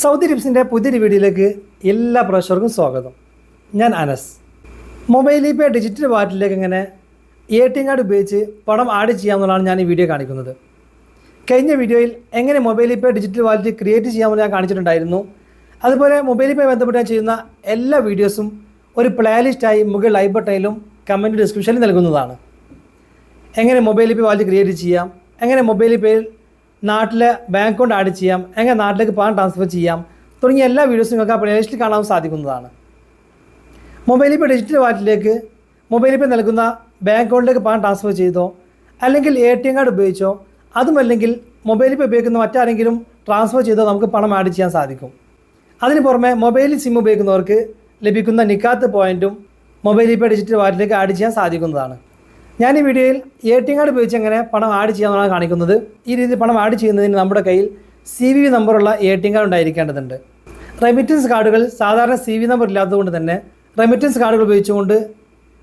Saudi ടിപ്സിന്റെ പുതിയൊരു വീഡിയോയിലേക്ക് എല്ലാ പ്രേക്ഷകർക്കും സ്വാഗതം. ഞാൻ അനസ്. മൊബൈലിൽ പേ ഡിജിറ്റൽ വാലറ്റിലേക്ക് ഇങ്ങനെ എ ടി എം കാർഡ് ഉപയോഗിച്ച് പണം ആഡ് ചെയ്യാമെന്നുള്ളതാണ് ഞാൻ ഈ വീഡിയോ കാണിക്കുന്നത്. കഴിഞ്ഞ വീഡിയോയിൽ എങ്ങനെ മൊബൈലിൽ പേ ഡിജിറ്റൽ വാലറ്റ് ക്രിയേറ്റ് ചെയ്യാമെന്ന് ഞാൻ കാണിച്ചിട്ടുണ്ടായിരുന്നു. അതുപോലെ മൊബൈലിൽ പേ ബന്ധപ്പെട്ട് ഞാൻ ചെയ്യുന്ന എല്ലാ വീഡിയോസും ഒരു പ്ലേലിസ്റ്റായി മുകളിൽ ലൈവ് ബട്ടണിലും കമന്റ് ഡിസ്ക്രിപ്ഷനിൽ നൽകുന്നതാണ്. എങ്ങനെ മൊബൈൽ പേ വാലറ്റ് ക്രിയേറ്റ് ചെയ്യാം? എങ്ങനെ മൊബൈൽ പേയിൽ നാട്ടിലെ ബാങ്ക് അക്കൗണ്ട് ആഡ് ചെയ്യാം എങ്ങനെ നാട്ടിലേക്ക് പണം ട്രാൻസ്ഫർ ചെയ്യാം തുടങ്ങിയ എല്ലാ വീഡിയോസും നിങ്ങൾക്ക് ആ പ്ലേലിസ്റ്റിൽ കാണാൻ സാധിക്കുന്നതാണ്. മൊബൈൽ പേ ഡിജിറ്റൽ വാലറ്റിലേക്ക് മൊബൈൽ പേ നൽകുന്ന ബാങ്ക് അക്കൗണ്ടിലേക്ക് പണം ട്രാൻസ്ഫർ ചെയ്തോ അല്ലെങ്കിൽ എ ടി എം കാർഡ് ഉപയോഗിച്ചോ അതുമല്ലെങ്കിൽ മൊബൈൽ പേ ഉപയോഗിക്കുന്ന മറ്റാരെങ്കിലും ട്രാൻസ്ഫർ ചെയ്തോ നമുക്ക് പണം ആഡ് ചെയ്യാൻ സാധിക്കും. അതിന് പുറമെ മൊബൈൽ സിം ഉപയോഗിക്കുന്നവർക്ക് ലഭിക്കുന്ന നിക്കാത്ത് പോയിന്റും മൊബൈൽ പേ ഡിജിറ്റൽ വാലറ്റിലേക്ക് ആഡ് ചെയ്യാൻ സാധിക്കുന്നതാണ്. ഞാൻ ഈ വീഡിയോയിൽ എ ടി എം കാർഡ് ഉപയോഗിച്ച് എങ്ങനെ പണം ആഡ് ചെയ്യാമെന്നാണ് കാണിക്കുന്നത്. ഈ രീതിയിൽ പണം ആഡ് ചെയ്യുന്നതിന് നമ്മുടെ കയ്യിൽ സി വി നമ്പറുള്ള എ ടി എം കാർഡ് ഉണ്ടായിരിക്കേണ്ടതുണ്ട്. റെമിറ്റൻസ് കാർഡുകൾ സാധാരണ സി വി നമ്പർ ഇല്ലാത്തതുകൊണ്ട് തന്നെ റെമിറ്റൻസ് കാർഡുകൾ ഉപയോഗിച്ചുകൊണ്ട്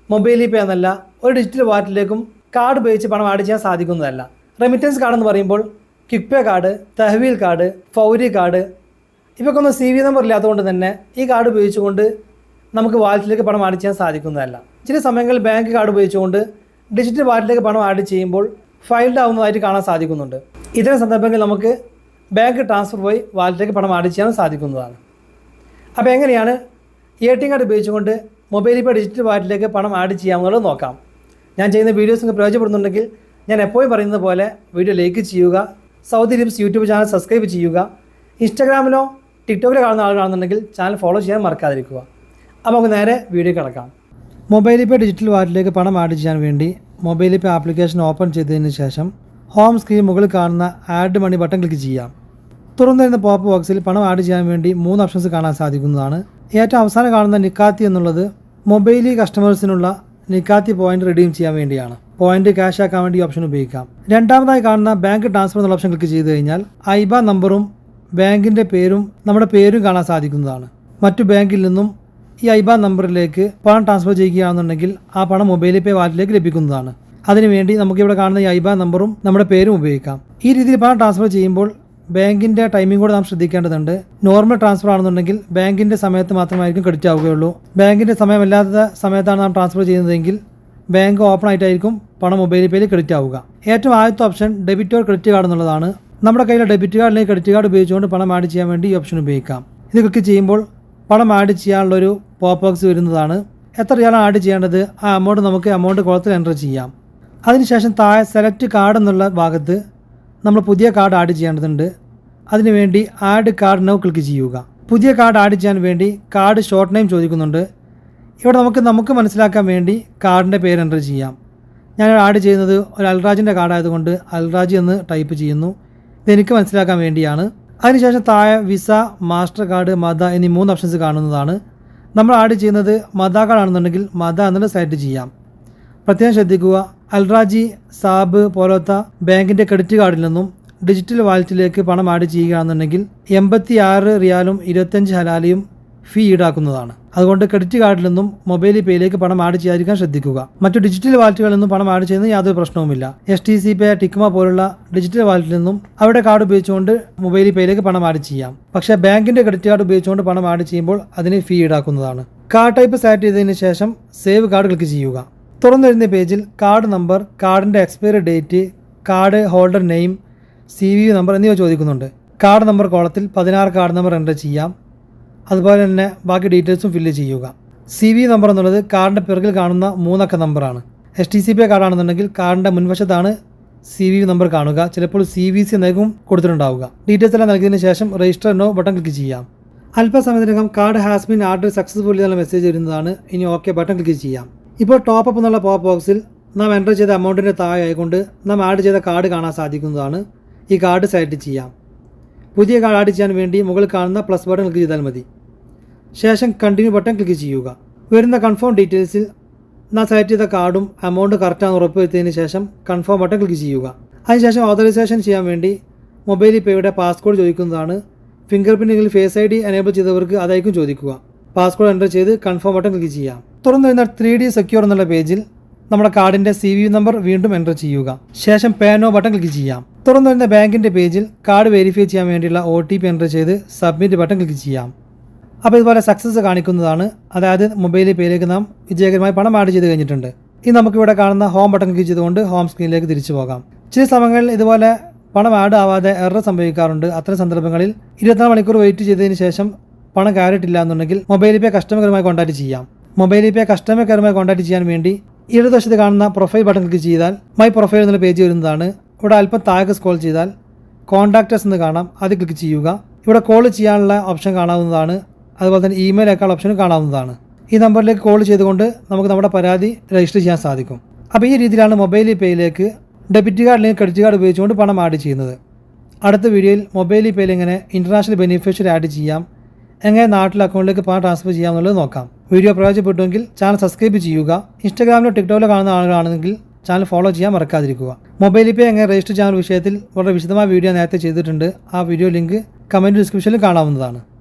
മൊബൈലിൽ പേ എന്നല്ല ഒരു ഡിജിറ്റൽ വാലറ്റിലേക്കും കാർഡ് ഉപയോഗിച്ച് പണം ആഡ് ചെയ്യാൻ സാധിക്കുന്നതല്ല. റെമിറ്റൻസ് കാർഡ് എന്ന് പറയുമ്പോൾ കിക്പേ കാർഡ് തഹവീൽ കാർഡ് ഫൗരി കാർഡ് ഇവയ്ക്കൊന്നും സി വി നമ്പർ ഇല്ലാത്തതുകൊണ്ട് തന്നെ ഈ കാർഡ് ഉപയോഗിച്ചുകൊണ്ട് നമുക്ക് വാലറ്റിലേക്ക് പണം ആഡ് ചെയ്യാൻ സാധിക്കുന്നതല്ല. ചില സമയങ്ങളിൽ ബാങ്ക് കാർഡ് ഉപയോഗിച്ചുകൊണ്ട് ഡിജിറ്റൽ വാലറ്റിലേക്ക് പണം ആഡ് ചെയ്യുമ്പോൾ ഫൈൽഡ് ആവുന്നതായിട്ട് കാണാൻ സാധിക്കുന്നുണ്ട്. ഇത്തരം സന്ദർഭങ്ങളിൽ നമുക്ക് ബാങ്ക് ട്രാൻസ്ഫർ പോയി വാലറ്റിലേക്ക് പണം ആഡ് ചെയ്യാൻ സാധിക്കുന്നതാണ്. അപ്പോൾ എങ്ങനെയാണ് എ ടി എം കാർഡ് ഉപയോഗിച്ചുകൊണ്ട് മൊബൈലിൽ ഇപ്പോൾ ഡിജിറ്റൽ വാലറ്റിലേക്ക് പണം ആഡ് ചെയ്യാമെന്നുള്ളത് നോക്കാം. ഞാൻ ചെയ്യുന്ന വീഡിയോസ് നിങ്ങൾക്ക് പ്രയോജനപ്പെടുന്നുണ്ടെങ്കിൽ ഞാൻ എപ്പോഴും പറയുന്നത് പോലെ വീഡിയോ ലൈക്ക് ചെയ്യുക Saudi lips YouTube channel subscribe ചെയ്യുക ഇൻസ്റ്റാഗ്രാമിലോ ടിക്ടോക്കിലോ കാണുന്ന ആളുകളാണെന്നുണ്ടെങ്കിൽ ചാനൽ ഫോളോ ചെയ്യാൻ മറക്കാതിരിക്കുക. അപ്പോൾ നമുക്ക് നേരെ വീഡിയോ കിടക്കാം. മൊബൈലിൽ പേ ഡിജിറ്റൽ വാലറ്റിലേക്ക് പണം ആഡ് ചെയ്യാൻ വേണ്ടി മൊബൈലിൽ പേ ആപ്ലിക്കേഷൻ ഓപ്പൺ ചെയ്തതിന് ശേഷം ഹോം സ്ക്രീൻ മുകളിൽ കാണുന്ന ആഡ് മണി ബട്ടൺ ക്ലിക്ക് ചെയ്യാം. തുറന്നു വരുന്ന പോപ്പ് ബോക്സിൽ പണം ആഡ് ചെയ്യാൻ വേണ്ടി മൂന്ന് ഓപ്ഷൻസ് കാണാൻ സാധിക്കുന്നതാണ്. ഏറ്റവും അവസാനം കാണുന്ന നിക്കാത്തി എന്നുള്ളത് മൊബൈൽ കസ്റ്റമേഴ്സിനുള്ള നിക്കാത്തി പോയിന്റ് റിഡീം ചെയ്യാൻ വേണ്ടിയാണ്. പോയിന്റ് ക്യാഷ് ആക്കാൻ വേണ്ടി ഓപ്ഷൻ ഉപയോഗിക്കാം. രണ്ടാമതായി കാണുന്ന ബാങ്ക് ട്രാൻസ്ഫർ എന്നുള്ള ഓപ്ഷൻ ക്ലിക്ക് ചെയ്ത് കഴിഞ്ഞാൽ ഐബ നമ്പറും ബാങ്കിന്റെ പേരും നമ്മുടെ പേരും കാണാൻ സാധിക്കുന്നതാണ്. മറ്റു ബാങ്കിൽ നിന്നും ഈ ഐബാൻ നമ്പറിലേക്ക് പണം ട്രാൻസ്ഫർ ചെയ്യുകയാണെന്നുണ്ടെങ്കിൽ ആ പണം മൊബൈൽ പേ വാലറ്റിലേക്ക് ലഭിക്കുന്നതാണ്. അതിനുവേണ്ടി നമുക്ക് ഇവിടെ കാണുന്ന ഈ ഐബാൻ നമ്പറും നമ്മുടെ പേരും ഉപയോഗിക്കാം. ഈ രീതിയിൽ പണം ട്രാൻസ്ഫർ ചെയ്യുമ്പോൾ ബാങ്കിന്റെ ടൈമിംഗ് കൂടെ നാം ശ്രദ്ധിക്കേണ്ടതുണ്ട്. നോർമൽ ട്രാൻസ്ഫർ ആണെന്നുണ്ടെങ്കിൽ ബാങ്കിന്റെ സമയത്ത് മാത്രമായിരിക്കും ക്രെഡിറ്റ് ആവുകയുള്ളൂ. ബാങ്കിന്റെ സമയമല്ലാത്ത സമയത്താണ് നാം ട്രാൻസ്ഫർ ചെയ്യുന്നതെങ്കിൽ ബാങ്ക് ഓപ്പൺ ആയിട്ടായിരിക്കും പണം മൊബൈൽ പേയിൽ ക്രെഡിറ്റ് ആവുക. ഏറ്റവും ആദ്യത്തെ option debit or credit card എന്നുള്ളതാണ്. നമ്മുടെ കയ്യിലെ ഡെബിറ്റ് കാർഡ് അല്ലെങ്കിൽ ക്രെഡിറ്റ് കാർഡ് ഉപയോഗിച്ചുകൊണ്ട് പണം ആഡ് ചെയ്യാൻ വേണ്ടി ഈ ഓപ്ഷൻ ഉപയോഗിക്കാം. ഇത് ക്ലിക്ക് ചെയ്യുമ്പോൾ പണം ആഡ് ചെയ്യാനുള്ളൊരു പോപ്പോക്സ് വരുന്നതാണ്. എത്ര രൂപയാണ് ആഡ് ചെയ്യേണ്ടത്? ആ എമൗണ്ട് നമുക്ക് എമൗണ്ട് കുളത്തിൽ എന്റർ ചെയ്യാം. അതിനുശേഷം താഴെ സെലക്ട് കാർഡ് എന്നുള്ള ഭാഗത്ത് നമ്മൾ പുതിയ കാർഡ് ആഡ് ചെയ്യേണ്ടതുണ്ട്. അതിനുവേണ്ടി ആഡ് കാർഡ് നൗ ക്ലിക്ക് ചെയ്യുക. പുതിയ കാർഡ് ആഡ് ചെയ്യാൻ വേണ്ടി കാർഡ് ഷോർട്ട് നെയിം ചോദിക്കുന്നുണ്ട്. ഇവിടെ നമുക്ക് നമുക്ക് മനസ്സിലാക്കാൻ വേണ്ടി കാർഡിന്റെ പേര് എന്റർ ചെയ്യാം. ഞാൻ ആഡ് ചെയ്യുന്നത് ഒരു അൽറാജിന്റെ കാർഡായതുകൊണ്ട് അൽറാജ് എന്ന് ടൈപ്പ് ചെയ്യുന്നു. ഇതെനിക്ക് മനസ്സിലാക്കാൻ വേണ്ടിയാണ്. അതിനുശേഷം താഴെ വിസ മാസ്റ്റർ കാർഡ് മത എന്നീ മൂന്ന് ഓപ്ഷൻസ് കാണുന്നതാണ്. നമ്മൾ ആഡ് ചെയ്യുന്നത് മത കാർഡ് ആണെന്നുണ്ടെങ്കിൽ മത എന്നുള്ള സെലക്ട് ചെയ്യാം. പ്രത്യേകം ശ്രദ്ധിക്കുക. അൽറാജി സാബ് പോലത്തെ ബാങ്കിന്റെ ക്രെഡിറ്റ് കാർഡിൽ നിന്നും ഡിജിറ്റൽ വാലറ്റിലേക്ക് പണം ആഡ് ചെയ്യുകയാണെന്നുണ്ടെങ്കിൽ എൺപത്തി ആറ് റിയാലും ഇരുപത്തഞ്ച് ഹലാലിയും ഫീ ഈടാക്കുന്നതാണ്. അതുകൊണ്ട് ക്രെഡിറ്റ് കാർഡിൽ നിന്നും മൊബൈൽ പേയിലേക്ക് പണം ആഡ് ചെയ്യാതിരിക്കാൻ ശ്രദ്ധിക്കുക. മറ്റു ഡിജിറ്റൽ വാലറ്റുകളിൽ നിന്നും പണം ആഡ് ചെയ്യുന്ന യാതൊരു പ്രശ്നവുമില്ല. എസ് ടി സി പേ ടിക്മ പോലുള്ള ഡിജിറ്റൽ വാലറ്റിൽ നിന്നും അവരുടെ കാർഡ് ഉപയോഗിച്ചുകൊണ്ട് മൊബൈൽ പേയിലേക്ക് പണം ആഡ് ചെയ്യാം. പക്ഷേ ബാങ്കിന്റെ ക്രെഡിറ്റ് കാർഡ് ഉപയോഗിച്ചുകൊണ്ട് പണം ആഡ് ചെയ്യുമ്പോൾ അതിന് ഫീ ഈടാക്കുന്നതാണ്. കാർഡ് ടൈപ്പ് സെലക്ട് ചെയ്തതിന് ശേഷം സേവ് കാർഡ് ക്ലിക്ക് ചെയ്യുക. തുറന്നു വരുന്ന പേജിൽ കാർഡ് നമ്പർ കാർഡിന്റെ expiry date card holder name C V number എന്നിവ ചോദിക്കുന്നുണ്ട്. കാർഡ് നമ്പർ കോളത്തിൽ പതിനാറ് കാർഡ് നമ്പർ എന്റർ ചെയ്യാം. അതുപോലെ തന്നെ ബാക്കി ഡീറ്റെയിൽസും ഫില്ല് ചെയ്യുക. സി വി നമ്പർ എന്നുള്ളത് കാർഡിന്റെ പിറകിൽ കാണുന്ന മൂന്നക്ക നമ്പറാണ് എസ് ടി സി പി കാർഡാണെന്നുണ്ടെങ്കിൽ കാർഡിന്റെ മുൻവശത്താണ് സി വി നമ്പർ കാണുക. ചിലപ്പോൾ സി വി സി നൽകും കൊടുത്തിട്ടുണ്ടാവുക. ഡീറ്റെയിൽസ് എല്ലാം നൽകിയതിന് ശേഷം രജിസ്റ്റർ നോ ബട്ടൺ ക്ലിക്ക് ചെയ്യാം അല്പസമയത്തിനകം card has been order successfully എന്നുള്ള മെസ്സേജ് വരുന്നതാണ്. ഇനി ഓക്കെ ബട്ടൺ ക്ലിക്ക് ചെയ്യാം. ഇപ്പോൾ ടോപ്പ് അപ്പ് എന്നുള്ള പോപ്പ് ബോക്സിൽ നാം എന്റർ ചെയ്ത എമൗണ്ടിന്റെ താഴെ ആയിക്കൊണ്ട് നാം ആഡ് ചെയ്ത കാർഡ് കാണാൻ സാധിക്കുന്നതാണ്. ഈ കാർഡ് സെലക്ട് ചെയ്യാം. പുതിയ കാർഡ് ആഡ് ചെയ്യാൻ വേണ്ടി മുകളിൽ കാണുന്ന പ്ലസ് ബട്ടൺ ക്ലിക്ക് ചെയ്താൽ മതി. ശേഷം കണ്ടിന്യൂ ബട്ടൺ ക്ലിക്ക് ചെയ്യുക. വരുന്ന കൺഫേം ഡീറ്റെയിൽസിൽ നാം സെലക്ട് ചെയ്ത കാർഡും എമൗണ്ട് കറക്റ്റാണെന്ന് ഉറപ്പുവരുത്തിയതിന് ശേഷം കൺഫേം ബട്ടൺ ക്ലിക്ക് ചെയ്യുക. അതിനുശേഷം ഓതറൈസേഷൻ ചെയ്യാൻ വേണ്ടി മൊബൈൽ പേയുടെ പാസ്കോഡ് ചോദിക്കുന്നതാണ് ഫിംഗർ പ്രിന്റിൽ ഫേസ് ഐ ഡി എനേബിൾ ചെയ്തവർക്ക് അതായിരിക്കും ചോദിക്കുക. പാസ്കോഡ് എന്റർ ചെയ്ത് കൺഫേം ബട്ടൺ ക്ലിക്ക് ചെയ്യാം. തുറന്നു വരുന്ന ത്രീ ഡി സെക്യൂർ എന്നുള്ള പേജിൽ നമ്മുടെ കാർഡിന്റെ സി വി നമ്പർ വീണ്ടും എന്റർ ചെയ്യുക. ശേഷം പേനോ ബട്ടൺ ക്ലിക്ക് ചെയ്യാം. തുറന്നു വരുന്ന ബാങ്കിന്റെ പേജിൽ കാർഡ് വെരിഫൈ ചെയ്യാൻ വേണ്ടിയുള്ള ഒ ടി പി എന്റർ ചെയ്ത് സബ്മിറ്റ് ബട്ടൺ ക്ലിക്ക് ചെയ്യാം. അപ്പോൾ ഇതുപോലെ സക്സസ് കാണിക്കുന്നതാണ്. അതായത് മൊബൈലിൽ പേയിലേക്ക് നാം വിജയകരമായി പണം ആഡ് ചെയ്ത് കഴിഞ്ഞിട്ടുണ്ട്. ഇനി നമുക്കിവിടെ കാണുന്ന ഹോം ബട്ടൺ ക്ലിക്ക് ചെയ്തുകൊണ്ട് ഹോം സ്ക്രീനിലേക്ക് തിരിച്ചു പോകാം. ചില സമയങ്ങളിൽ ഇതുപോലെ പണം ആഡ് ആവാതെ എറർ സംഭവിക്കാറുണ്ട്. അത്തരം സന്ദർഭങ്ങളിൽ ഇരുപത്തിനാല് മണിക്കൂർ വെയിറ്റ് ചെയ്തതിന് ശേഷം പണം കയറിയിട്ടില്ല എന്നുണ്ടെങ്കിൽ മൊബൈൽ പേ കസ്റ്റമർ കെയറുമായി കോൺടാക്ട് ചെയ്യാം. മൊബൈൽ പേ കസ്റ്റമർ കെയറുമായി കോൺടാക്ട് ചെയ്യാൻ വേണ്ടി ഇടതുവശത്ത് കാണുന്ന പ്രൊഫൈൽ ബട്ടൺ ക്ലിക്ക് ചെയ്താൽ മൈ പ്രൊഫൈൽ എന്നുള്ള പേജ് വരുന്നതാണ്. ഇവിടെ അല്പം താഴേക്ക് സ്ക്രോൾ ചെയ്താൽ കോൺടാക്ടേഴ്സ് എന്ന് കാണാം. അത് ക്ലിക്ക് ചെയ്യുക. ഇവിടെ കോൾ ചെയ്യാനുള്ള ഓപ്ഷൻ കാണാവുന്നതാണ്. അതുപോലെ തന്നെ ഇമെയിൽ അയക്കാനുള്ള ഓപ്ഷനും കാണാവുന്നതാണ്. ഈ നമ്പറിലേക്ക് കോൾ ചെയ്തുകൊണ്ട് നമുക്ക് നമ്മുടെ പരാതി രജിസ്റ്റർ ചെയ്യാൻ സാധിക്കും. അപ്പോൾ ഈ രീതിയിലാണ് മൊബൈൽ പേയിലേക്ക് ഡെബിറ്റ് കാർഡ് അല്ലെങ്കിൽ ക്രെഡിറ്റ് കാർഡ് ഉപയോഗിച്ചുകൊണ്ട് പണം ആഡ് ചെയ്യുന്നത്. അടുത്ത വീഡിയോയിൽ മൊബൈൽ പേയിൽ എങ്ങനെ ഇന്റർനാഷണൽ ബെനിഫിഷ്യറി ആഡ് ചെയ്യാം. എങ്ങനെ നാട്ടിലെ അക്കൗണ്ടിലേക്ക് പണം ട്രാൻസ്ഫർ ചെയ്യാമെന്നുള്ളത് നോക്കാം. വീഡിയോ പ്രയോജനപ്പെട്ടുവെങ്കിൽ ചാനൽ സബ്സ്ക്രൈബ് ചെയ്യുക. ഇൻസ്റ്റാഗ്രാമിലോ ടിക്ടോക്കിലോ കാണുന്ന ആളുകളാണെങ്കിൽ ചാനൽ ഫോളോ ചെയ്യാൻ മറക്കാതിരിക്കുക. മൊബൈൽ പേ എങ്ങനെ രജിസ്റ്റർ ചെയ്യാൻ വിഷയത്തിൽ വളരെ വിശദമായ വീഡിയോ നേരത്തെ ചെയ്തിട്ടുണ്ട്. ആ വീഡിയോ ലിങ്ക് കമന്റ് ഡിസ്ക്രിപ്ഷനിൽ കാണാവുന്നതാണ്.